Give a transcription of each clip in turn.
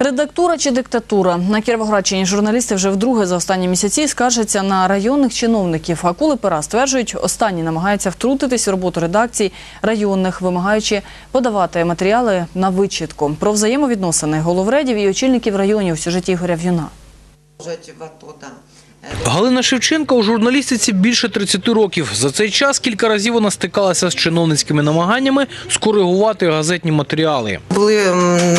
Редактура чи диктатура на Кіровоградщині журналісти вже вдруге за останні місяці скаржаться на районних чиновників. Акули пера стверджують, останні намагаються втрутитись в роботу редакцій районних, вимагаючи подавати матеріали на вичітку. Про взаємовідносини головредів і очільників районів у сюжеті Ігоря В'юна. Галина Шевченка у журналістиці більше 30 років. За цей час кілька разів вона стикалася з чиновницькими намаганнями скоригувати газетні матеріали. Були,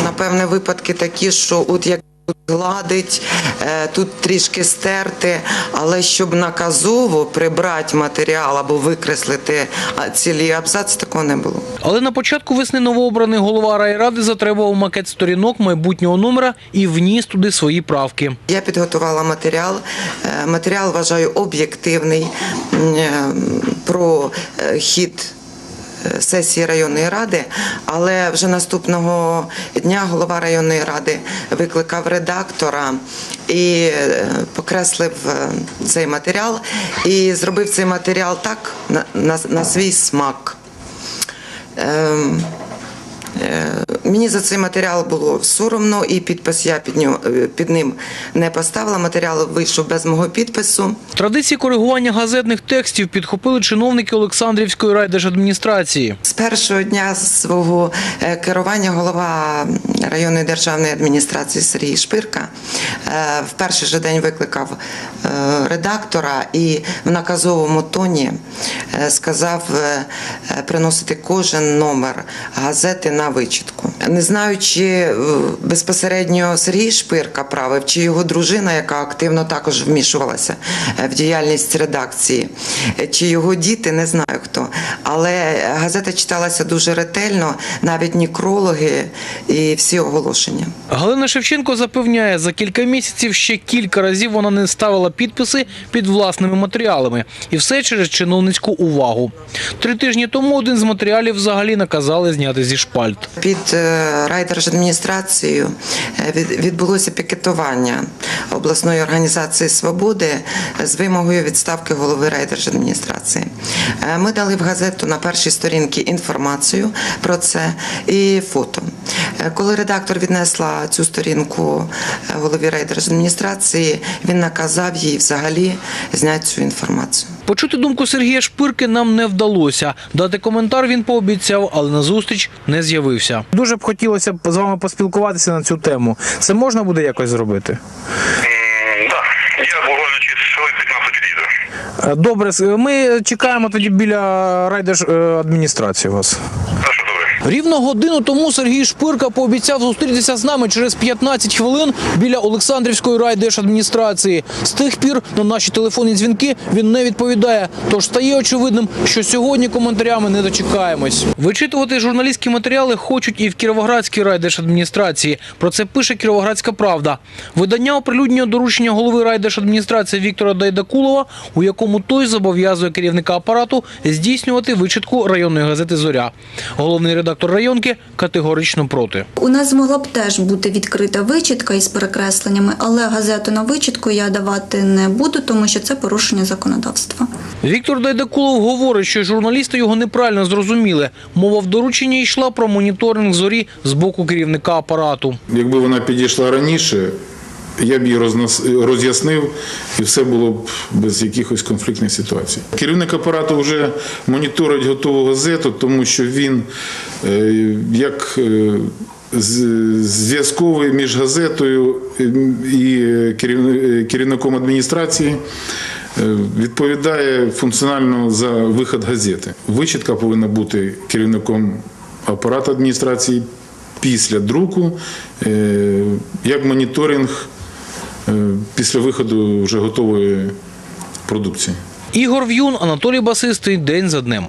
напевне, випадки такі, що от як гладить, е, тут трішки стерти, але щоб наказово прибрати матеріал або викреслити цілий абзац, такого не було. Але на початку весни новообраний голова райради затребував макет сторінок майбутнього номера і вніс туди свої правки. Я підготувала матеріал. Е, Матеріал вважаю об'єктивний е, про хід сесії районної ради, але вже наступного дня голова районної ради викликав редактора і е, покреслив е, цей матеріал і зробив цей матеріал так на, на, на свій смак. Е, Е, Мені за цей матеріал було соромно, і підпис я під, нього, е, під ним не поставила. Матеріал вийшов без мого підпису. Традиції коригування газетних текстів підхопили чиновники Олександрівської райдержадміністрації. З першого дня свого е, керування голова районної державної адміністрації Сергій Шпирка е, в перший же день викликав редактора і в наказовому тоні сказав приносити кожен номер газети на вичітку. Не знаю, чи е, безпосередньо Сергій Шпирка правив, чи його дружина, яка активно також вмішувалася е, в діяльність редакції, е, чи його діти, не знаю хто. Але газета читалася дуже ретельно, навіть некрологи і всі оголошення. Галина Шевченко запевняє, за кілька місяців ще кілька разів вона не ставила підписи під власними матеріалами. І все через чиновницьку увагу. Три тижні тому один з матеріалів взагалі наказали зняти зі шпальт. Під е, райдержадміністрацією е, відбулося пікетування обласної організації свободи з вимогою відставки голови райдержадміністрації. Е, Ми дали в газету на першій сторінці інформацію про це і фото. Е, Коли редактор віднесла цю сторінку е, голові райдержадміністрації, він наказав їй взагалі зняти цю інформацію. Почути думку Сергія Шпирки нам не вдалося. Дати коментар він пообіцяв, але на зустріч не з'явився. Дуже б хотілося б з вами поспілкуватися на цю тему. Це можна буде якось зробити? М, Да, я буквально через хвилин 15 підійду. Е, Добре, ми чекаємо тоді біля райдержадміністрації вас. Хорошо, добре. Рівно годину тому Сергій Шпирка пообіцяв зустрітися з нами через 15 хвилин біля Олександрівської райдержадміністрації. З тих пір на наші телефонні дзвінки він не відповідає. Тож стає очевидним, що сьогодні коментарями не дочекаємось. Вичитувати журналістські матеріали хочуть і в Кіровоградській райдержадміністрації. Про це пише Кіровоградська правда. Видання оприлюднює доручення голови райдержадміністрації Віктора Дайдакулова, у якому той зобов'язує керівника апарату здійснювати вичитку районної газети Зоря. Головний редактор районки категорично проти. У нас змогла б теж бути відкрита вичітка із перекресленнями, але газету на вичітку я давати не буду, тому що це порушення законодавства. Віктор Дайдакулов говорить, що журналісти його неправильно зрозуміли. Мова в дорученні йшла про моніторинг зорі з боку керівника апарату. Якби вона підійшла раніше, я б її роз'яснив, і все було б без якихось конфліктних ситуацій. Керівник апарату вже моніторить готову газету, тому що він е, як е, зв'язковий між газетою е, і е, керівником адміністрації. Відповідає функціонально за вихід газети. Вичітка повинна бути керівником апарату адміністрації після друку, як моніторинг після виходу вже готової продукції. Ігор В'юн, Анатолій Басистий. День за днем.